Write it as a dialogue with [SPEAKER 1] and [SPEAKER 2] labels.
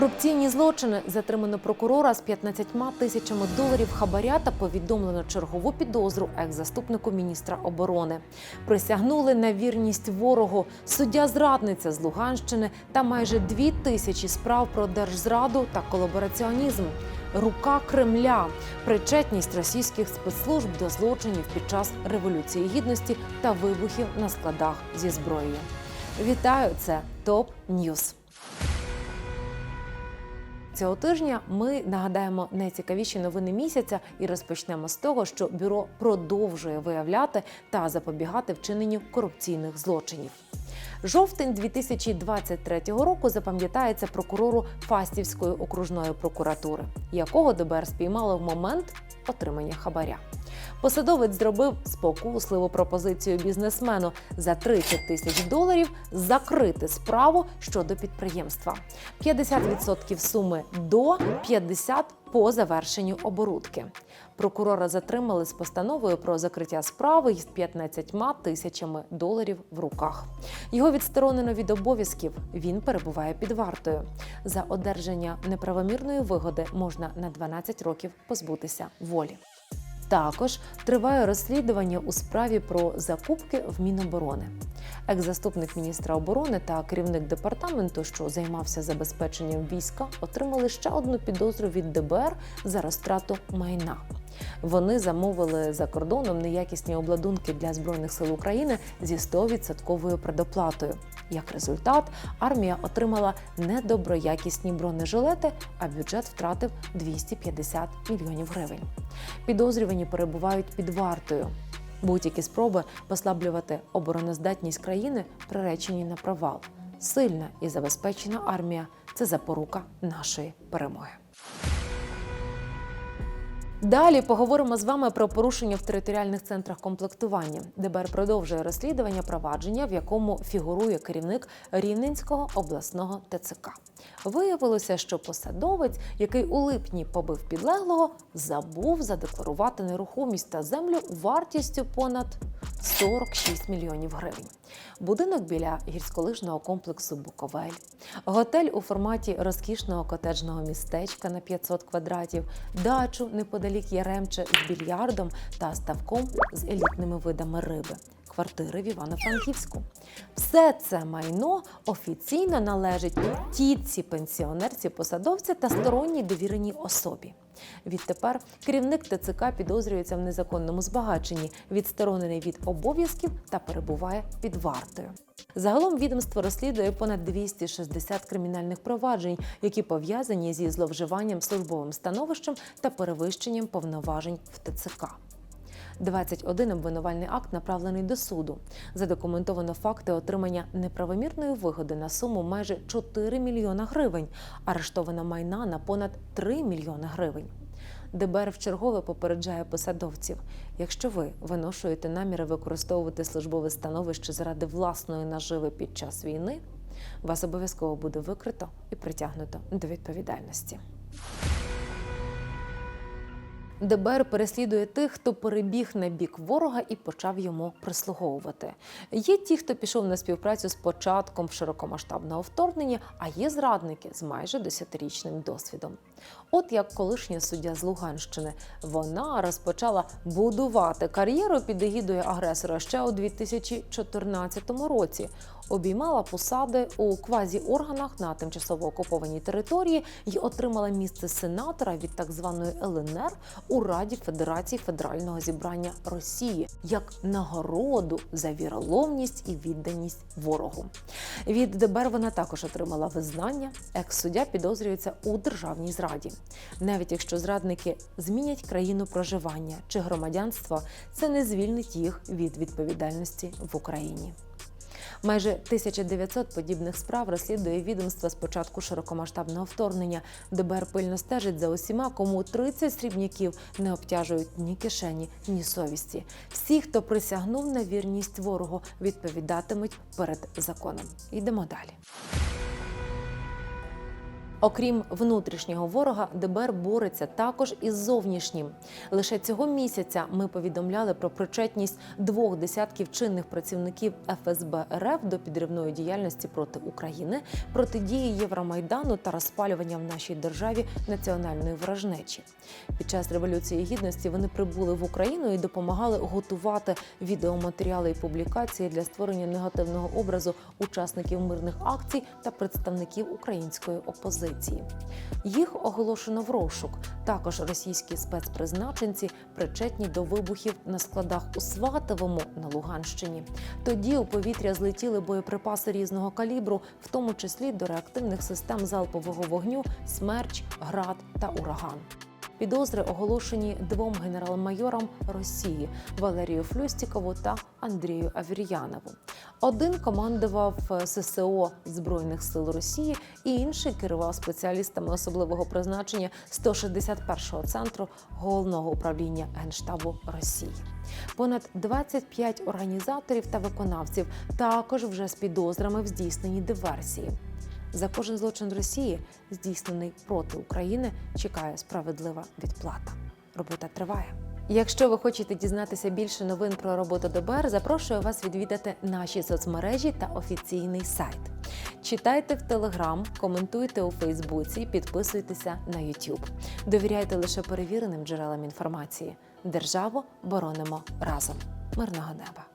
[SPEAKER 1] Корупційні злочини затримано прокурора з 15 тисячами доларів хабаря та повідомлено чергову підозру екс-заступнику міністра оборони. Присягнули на вірність ворогу суддя зрадниця з Луганщини та майже дві тисячі справ про держзраду та колабораціонізм. Рука Кремля, причетність російських спецслужб до злочинів під час революції гідності та вибухів на складах зі зброєю. Вітаю! Це ТОП Ньюз. Цього тижня ми нагадаємо найцікавіші новини місяця і розпочнемо з того, що бюро продовжує виявляти та запобігати вчиненню корупційних злочинів. Жовтень 2023 року запам'ятається прокурору Фастівської окружної прокуратури, якого ДБР спіймало в момент отримання хабаря. Посадовець зробив спокусливу пропозицію бізнесмену за 30 тисяч доларів закрити справу щодо підприємства. 50% суми до 50% по завершенню оборудки. Прокурора затримали з постановою про закриття справи із 15 тисячами доларів в руках. Його відсторонено від обов'язків. Він перебуває під вартою. За одержання неправомірної вигоди можна на 12 років позбутися волі. Також триває розслідування у справі про закупки в Міноборони. Екс-заступник міністра оборони та керівник департаменту, що займався забезпеченням війська, отримали ще одну підозру від ДБР за розтрату майна. Вони замовили за кордоном неякісні обладунки для збройних сил України зі 100% предоплатою. Як результат, армія отримала недоброякісні бронежилети, а бюджет втратив 250 мільйонів гривень. Підозрювані перебувають під вартою. Будь-які спроби послаблювати обороноздатність країни приречені на провал. Сильна і забезпечена армія це запорука нашої перемоги. Далі поговоримо з вами про порушення в територіальних центрах комплектування. ДБР продовжує розслідування провадження, в якому фігурує керівник Рівненського обласного ТЦК. Виявилося, що посадовець, який у липні побив підлеглого, забув задекларувати нерухомість та землю вартістю понад 46 мільйонів гривень. Будинок біля гірськолижного комплексу Буковель, готель у форматі розкішного котеджного містечка на 500 квадратів, дачу неподалік Яремче з більярдом та ставком з елітними видами риби. Квартири в Івано-Франківську. Все це майно офіційно належить тітці пенсіонерці посадовця та сторонній довіреній особі. Відтепер керівник ТЦК підозрюється в незаконному збагаченні, відсторонений від обов'язків та перебуває під вартою. Загалом відомство розслідує понад 260 кримінальних проваджень, які пов'язані зі зловживанням службовим становищем та перевищенням повноважень в ТЦК. 21 обвинувальний акт направлений до суду. Задокументовано факти отримання неправомірної вигоди на суму майже 4 мільйона гривень, арештовано майна на понад 3 мільйони гривень. ДБР вчергове попереджає посадовців: якщо ви виношуєте наміри використовувати службове становище заради власної наживи під час війни, вас обов'язково буде викрито і притягнуто до відповідальності. ДБР переслідує тих, хто перебіг на бік ворога і почав йому прислуговувати. Є ті, хто пішов на співпрацю з початком широкомасштабного вторгнення, а є зрадники з майже десятирічним досвідом. От як колишня суддя з Луганщини, вона розпочала будувати кар'єру під егідою агресора ще у 2014 році. Обіймала посади у квазі-органах на тимчасово окупованій території і отримала місце сенатора від так званої ЛНР у Раді Федерації Федерального зібрання Росії як нагороду за віроломність і відданість ворогу. Від ДБР вона також отримала визнання. Екс-суддя підозрюється у державній зраді. Навіть якщо зрадники змінять країну проживання чи громадянства, це не звільнить їх від відповідальності в Україні. Майже 1900 подібних справ розслідує відомство з початку широкомасштабного вторгнення. ДБР пильно стежить за усіма, кому 30 срібняків не обтяжують ні кишені, ні совісті. Всі, хто присягнув на вірність ворогу, відповідатимуть перед законом. Йдемо далі. Окрім внутрішнього ворога, ДБР бореться також із зовнішнім. Лише цього місяця ми повідомляли про причетність двох десятків чинних працівників ФСБ РФ до підривної діяльності проти України, протидії Євромайдану та розпалювання в нашій державі національної ворожнечі. Під час революції гідності вони прибули в Україну і допомагали готувати відеоматеріали і публікації для створення негативного образу учасників мирних акцій та представників української опозиції. Їх оголошено в розшук. Також російські спецпризначенці причетні до вибухів на складах у Сватовому на Луганщині. Тоді у повітря злетіли боєприпаси різного калібру, в тому числі до реактивних систем залпового вогню Смерч, Град та Ураган. Підозри оголошені двом генерал-майорам Росії Валерію Флюстікову та Андрію Авір'янову. Один командував е, ССО Збройних сил Росії, і інший керував спеціалістами особливого призначення 161-го центру головного управління генштабу Росії. Понад 25 організаторів та виконавців також вже з підозрами в здійсненні диверсії. За кожен злочин Росії, здійснений проти України, чекає справедлива відплата. Робота триває. Якщо ви хочете дізнатися більше новин про роботу ДБР, запрошую вас відвідати наші соцмережі та офіційний сайт. Читайте в Телеграм, коментуйте у Фейсбуці, підписуйтеся на YouTube. Довіряйте лише перевіреним джерелам інформації. Державу боронимо разом. Мирного неба!